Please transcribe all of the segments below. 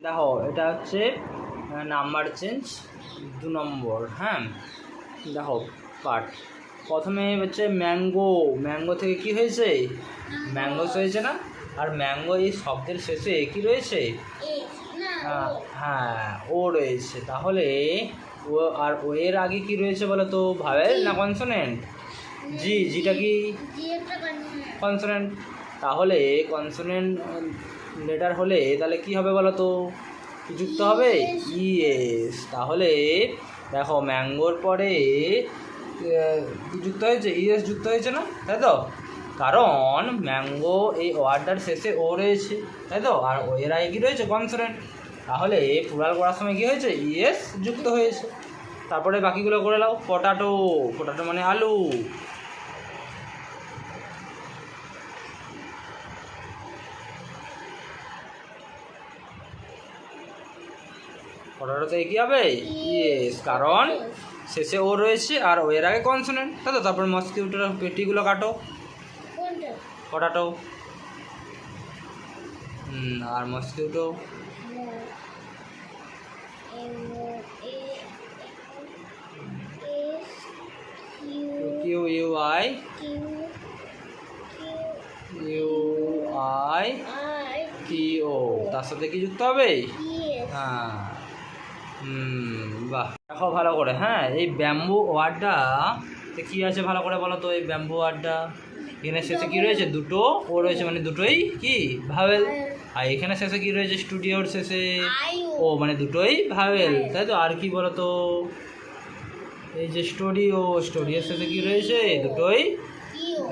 দেখো এটা হচ্ছে নাম্বার চেঞ্জ দু নম্বর হ্যাঁ? দেখো পার্ট প্রথমে হচ্ছে ম্যাঙ্গো ম্যাঙ্গো থেকে কি হয়েছে? ম্যাঙ্গো হয়েছে না? আর ম্যাঙ্গো এই শব্দের শেষে কি রয়েছে? হ্যাঁ, হ্যাঁ ও রয়েছে। তাহলে ও আর ও এর আগে কি রয়েছে বলো তো ভাবেল না কনসোনেন্ট জি। জিটা কি? কনসোনেন্ট তাহলে কনসোনেন্ট লেটার হলে তাহলে কি হবে বলো তো কি যুক্ত হবে? ইএস তাহলে দেখো ম্যাঙ্গোর পরে যুক্ত হয়েছে? ইএস যুক্ত হয়েছে না? তাই তো? কারণ ম্যাঙ্গো এই ওয়ার্ডটার শেষে ও রয়েছে, তাই তো? আর এর আগে কী রয়েছে? কনসোনেন্ট তাহলে পুরাল করার সময় কী হয়েছে? ইএস যুক্ত হয়েছে। তারপরে বাকিগুলো করে নাও। পটাটো পটাটো মানে আলু। পটাটোতে কি হবে? ইয়েস কারণ শেষে ও রয়েছে আর ও এর আগে কনসোনেন্ট তাই তো তারপর মস্কিউটোর পেটিগুলো কাটো। হুম, আর mosquito Q U I U I T O তার সাথে কি যুক্ত হবে? হ্যাঁ। বাহ। দেখো ভালো করে হ্যাঁ এই ব্যাম্বু ওয়ার্ডটা কী আছে ভালো করে বলো তো, এই ব্যাম্বু ওয়ার্ডটা? এখানে শেষে কী রয়েছে? দুটো, ও রয়েছে মানে দুটোই কি? ভাবেল আর এখানে শেষে কী রয়েছে? স্টুডিওর শেষে ও মানে দুটোই ভাবেল তাই তো, আর কি বলো তো? এই যে স্টুডিও, স্টুডিওর শেষে কী রয়েছে? দুটোই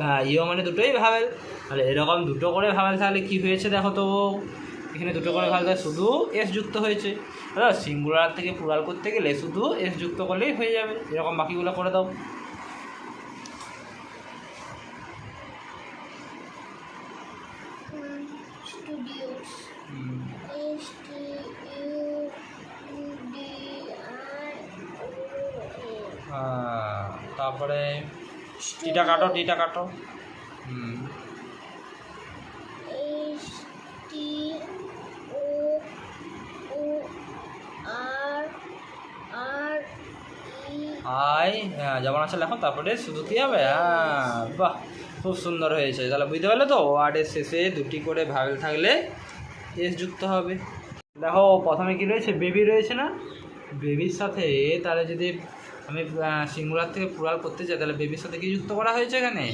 হ্যাঁ ইও মানে দুটোই ভাবেল তাহলে এরকম দুটো করে ভাবেল তাহলে কী হয়েছে দেখো তো? এখানে দুটো করে ভাবেল তাহলে শুধু এস যুক্ত হয়েছে। দাদা সিঙ্গুলার থেকে পুরাল করতে গেলে শুধু এস যুক্ত করলেই হয়ে যাবে। এরকম বাকিগুলো করে দাও. হ্যাঁ, তারপরে টিটা কাটো টিটা কাটো। হুম। আই হ্যাঁ যেমন আছে লেখো তারপরে শুধু কী হবে হ্যাঁ বাহ খুব সুন্দর হয়েছে। তাহলে বুঝতে পারলে তো ওয়ার্ডের শেষে দুটি করে ভাবেল থাকলে এস যুক্ত হবে। দেখো প্রথমে কি রয়েছে? বেবি রয়েছে না? বেবির সাথে তাহলে যদি আমি সিঙ্গুলার থেকে পুরাল করতে চাই তাহলে বেবির সাথে কি যুক্ত করা হয়েছে এখানে?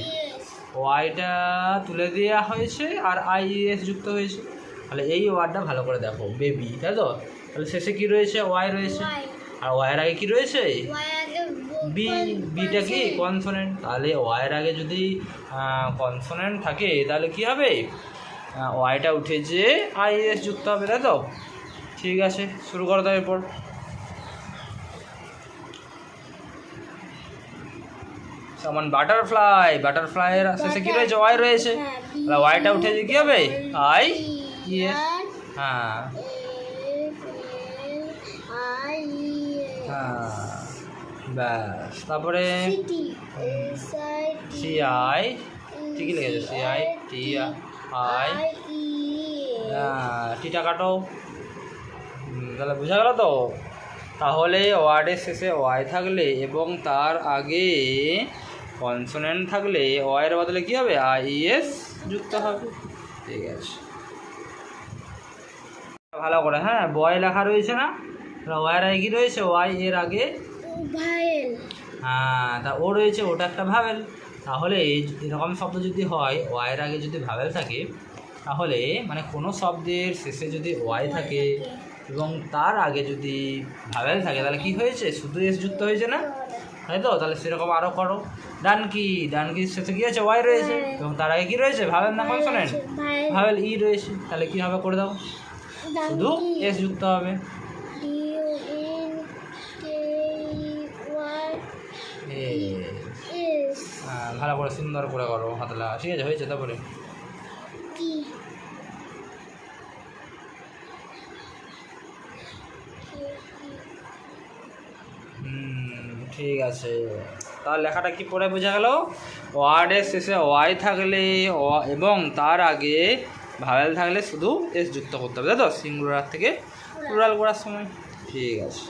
ওয়াইটা তুলে দেওয়া হয়েছে আর আই এস যুক্ত হয়েছে। তাহলে এই ওয়ার্ডটা ভালো করে দেখো বেবি তাই তো? তাহলে শেষে কি রয়েছে? ওয়াই রয়েছে। আর ওয়াইয়ের আগে কি রয়েছে? ব- বিটা কি. কনসোনেন্ট তাহলে ওয়াইয়ের আগে যদি কনসোনেন্ট থাকে তাহলে কি হবে ওয়াইটা উঠে যে আই এস যুক্ত হবে তাই তো ঠিক আছে শুরু করো তার এরপর সমান বাটারফ্লাই বাটারফ্লাইয়ের শেষে কি রয়েছে ওয়াই রয়েছে হ্যাঁ, তাহলে ওয়াইটা উঠে যে কি হবে আই E ইয়েস হ্যাঁ E. হ্যাঁ ব্যাস। তারপরে সি আই ঠিকই লেগেছে? C I T I. টিটা কাটো। তাহলে বোঝা গেল তো? তাহলে ওয়ার্ডের শেষে ওয়াই থাকলে এবং তার আগে কনসোনেন্ট থাকলে ওয়াইয়ের বদলে কী হবে? আই এস যুক্ত হবে। ঠিক আছে। ভালো করে হ্যাঁ বয় লেখা রয়েছে না? ওয়াইয়ের আগে কী রয়েছে? ওয়াই এর আগে Vowel. হ্যাঁ তা ও রয়েছে ওটা একটা ভাবেল তাহলে এরকম শব্দ যদি হয় ওয়াইয়ের আগে যদি ভাবেল থাকে তাহলে মানে কোনো শব্দের শেষে যদি ওয়াই থাকে এবং তার আগে যদি ভাবেল থাকে তাহলে কি হয়েছে? শুধু এস যুক্ত হয়েছে না? তাই তো? তাহলে সেরকম আরও করো। ডানকি ডানকির শেষে কি আছে ওয়াই রয়েছে। এবং তার আগে কি রয়েছে? ভাবেল না কনসোনেন্ট ভাবেল ই রয়েছে। তাহলে কি হবে করে দাও? শুধু. এস যুক্ত হবে। ভালো করে সুন্দর করে করো হাতলা। ঠিক আছে হয়েছে তারপরে? ঠিক আছে। তার লেখাটা কি পড়ে বোঝা গেল? ওয়ার্ডের শেষে ওয়াই থাকলে এবং তার আগে ভাওয়াল থাকলে শুধু এস যুক্ত করতে হবে তাই তো? সিঙ্গুলার থেকে প্লুরাল করার সময়। ঠিক আছে।